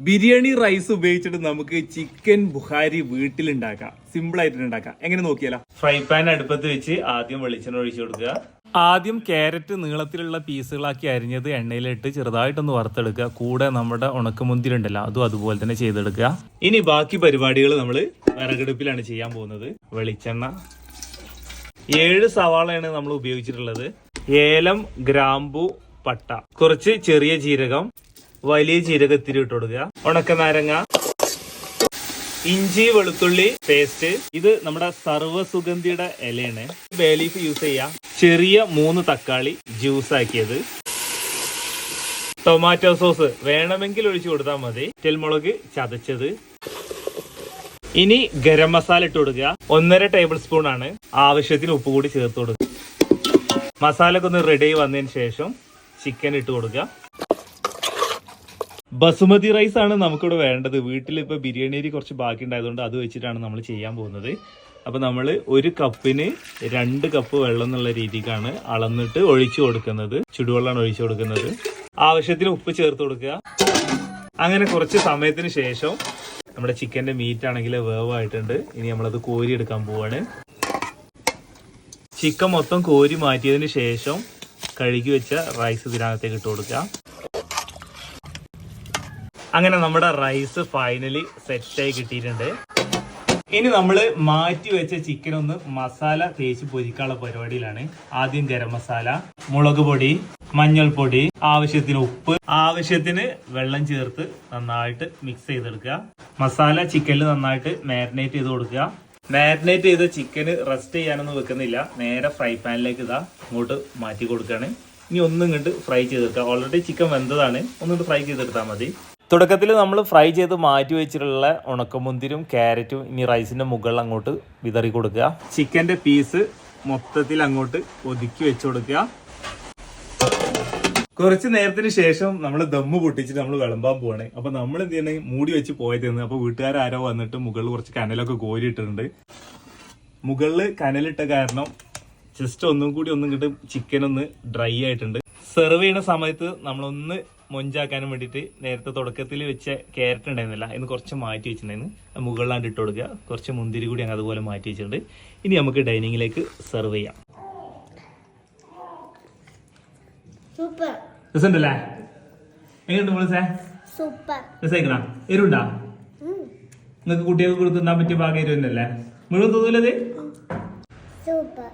Biryani rice ഉപയോഗിച്ചിട്ട് നമുക്ക് chicken Bukhari വീട്ടിലുണ്ടാക്കാം. Simple ആയിട്ട് ഉണ്ടാക്കാം. എങ്ങനെ നോക്കിയാലോ? ഫ്രൈ പാൻ അടുപ്പത്ത് വെച്ച് ആദ്യം വെളിച്ചെണ്ണ ഒഴിച്ചു കൊടുക്കുക. ആദ്യം ക്യാരറ്റ് നീളത്തിലുള്ള പീസുകളാക്കി അരിഞ്ഞത് എണ്ണയിലിട്ട് ചെറുതായിട്ടൊന്ന് വറുത്തെടുക്കുക. കൂടെ നമ്മുടെ ഉണക്കമുന്തിരി ഉണ്ടല്ലോ അതും അതുപോലെ തന്നെ ചെയ്തെടുക്കുക. ഇനി ബാക്കി പരിപാടികൾ നമ്മൾ വിറകടുപ്പിലാണ് ചെയ്യാൻ പോകുന്നത്. വെളിച്ചെണ്ണ. ഏഴ് സവാളയാണ് നമ്മൾ ഉപയോഗിച്ചിട്ടുള്ളത്. ഏലം ഗ്രാമ്പു പട്ട. കുറച്ച് ചെറിയ ജീരകം. വലിയ ജീരകത്തിരി ഇട്ട് കൊടുക്കുക. ഉണക്കനാരങ്ങ ഇഞ്ചി വെളുത്തുള്ളി പേസ്റ്റ് ഇത് നമ്മുടെ സർവസുഗന്ധിയുടെ ഇലയാണ്. ബേ ലീഫ് യൂസ് ചെയ്യാം. ചെറിയ മൂന്ന് തക്കാളി ജ്യൂസ് ആക്കിയത്. ടൊമാറ്റോ സോസ് വേണമെങ്കിൽ ഒഴിച്ചു കൊടുത്താൽ മതി. തെൽമുളക് ചതച്ചത്. ഇനി ഗരം മസാല ഇട്ട് കൊടുക്കുക. ഒന്നര ടേബിൾ സ്പൂൺ ആണ്. ആവശ്യത്തിന് ഉപ്പ് കൂടി ചേർത്ത് കൊടുക്കുക. മസാല ഒക്കെ ഒന്ന് റെഡി ആയി വന്നതിന് ശേഷം ചിക്കൻ ഇട്ട് കൊടുക്കുക. ബസുമതി റൈസ് ആണ് നമുക്കിവിടെ വേണ്ടത്. വീട്ടിൽ ഇപ്പോൾ ബിരിയാണി അരി കുറച്ച് ബാക്കി ഉണ്ടായതുകൊണ്ട് അത് വെച്ചിട്ടാണ് നമ്മൾ ചെയ്യാൻ പോകുന്നത്. അപ്പോൾ നമ്മൾ ഒരു കപ്പിന് രണ്ട് കപ്പ് വെള്ളം എന്നുള്ള രീതിക്കാണ് അളന്നിട്ട് ഒഴിച്ചു കൊടുക്കുന്നത്. ചുടുവെള്ളമാണ് ഒഴിച്ചു കൊടുക്കുന്നത്. ആവശ്യത്തിന് ഉപ്പ് ചേർത്ത് കൊടുക്കുക. അങ്ങനെ കുറച്ച് സമയത്തിന് ശേഷം നമ്മുടെ ചിക്കന്റെ മീറ്റ് ആണെങ്കിൽ വേവായിട്ടുണ്ട്. ഇനി നമ്മളത് കോരി എടുക്കാൻ പോവാണ്. ചിക്കൻ മൊത്തം കോരി മാറ്റിയതിന് ശേഷം കഴുകി വെച്ച റൈസ് ഇതിനകത്തേക്ക് ഇട്ട് കൊടുക്കുക. അങ്ങനെ നമ്മുടെ റൈസ് ഫൈനലി സെറ്റായി കിട്ടിയിട്ടുണ്ട്. ഇനി നമ്മൾ മാറ്റി വെച്ച ചിക്കൻ ഒന്ന് മസാല തേച്ച് പൊരിക്കാനുള്ള പരിപാടിയിലാണ്. ആദ്യം ഗരം മസാല മുളക് പൊടി മഞ്ഞൾപ്പൊടി ആവശ്യത്തിന് ഉപ്പ് ആവശ്യത്തിന് വെള്ളം ചേർത്ത് നന്നായിട്ട് മിക്സ് ചെയ്തെടുക്കുക. മസാല ചിക്കനിൽ നന്നായിട്ട് മാരിനേറ്റ് ചെയ്ത് കൊടുക്കുക. മാരിനേറ്റ് ചെയ്ത ചിക്കന് റെസ്റ്റ് ചെയ്യാനൊന്നും വെക്കുന്നില്ല. നേരെ ഫ്രൈ പാനിലേക്ക് ഇതാ ഇങ്ങോട്ട് മാറ്റി കൊടുക്കുകയാണ്. ഇനി ഒന്നും ഇങ്ങോട്ട് ഫ്രൈ ചെയ്തെടുക്കുക. ഓൾറെഡി ചിക്കൻ വെന്തതാണ്. ഒന്നിട്ട് ഫ്രൈ ചെയ്തെടുത്താൽ മതി. തുടക്കത്തിൽ നമ്മൾ ഫ്രൈ ചെയ്ത് മാറ്റി വെച്ചിട്ടുള്ള ഉണക്കമുന്തിരും ക്യാരറ്റും ഇനി റൈസിന്റെ മുകളിൽ അങ്ങോട്ട് വിതറി കൊടുക്കുക. ചിക്കന്റെ പീസ് മൊത്തത്തിൽ അങ്ങോട്ട് ഒതുക്കി വെച്ച് കൊടുക്കുക. കുറച്ച് നേരത്തിന് ശേഷം നമ്മൾ ദമ്മ് പൊട്ടിച്ചിട്ട് നമ്മൾ വിളമ്പാൻ പോവാണ്. അപ്പൊ നമ്മൾ എന്ത് ചെയ്യണേ? മൂടി വെച്ച് പോയതെന്ന്. അപ്പൊ വീട്ടുകാരോ വന്നിട്ട് മുകളിൽ കുറച്ച് കനലൊക്കെ കോരിയിട്ടുണ്ട് മുകളിൽ കനലിട്ട കാരണം ജസ്റ്റ് ഒന്നും കൂടി ഒന്നും കിട്ടും ചിക്കൻ ഒന്ന് ഡ്രൈ ആയിട്ടുണ്ട്. സെർവ് ചെയ്യുന്ന സമയത്ത് നമ്മളൊന്ന് മൊഞ്ചാക്കാനും വേണ്ടിയിട്ട് നേരത്തെ തുടക്കത്തിൽ വെച്ച ക്യാരറ്റ് ഉണ്ടായിരുന്നില്ല. ഇന്ന് കുറച്ച് മാറ്റി വെച്ചിട്ടുണ്ടായിരുന്നു. മുകളിലാണ്ട് ഇട്ട് കൊടുക്കുക. കുറച്ച് മുന്തിരി കൂടി അങ്ങ് അതുപോലെ മാറ്റി വെച്ചിട്ടുണ്ട്. ഇനി നമുക്ക് ഡൈനിങ്ങിലേക്ക് സെർവ് ചെയ്യാം. സൂപ്പർ. രസമുണ്ടല്ലേ? എങ്ങനെയുണ്ട് സൂപ്പർ. രസമായിക്കണ? എരുണ്ടാ നിങ്ങൾക്ക് കുട്ടികൾക്ക് കൊടുത്തിണ്ടാൻ പറ്റിയ ഭാഗം എരു തന്നെയല്ലേ മുഴുവൻ തോന്നൂലത് സൂപ്പർ.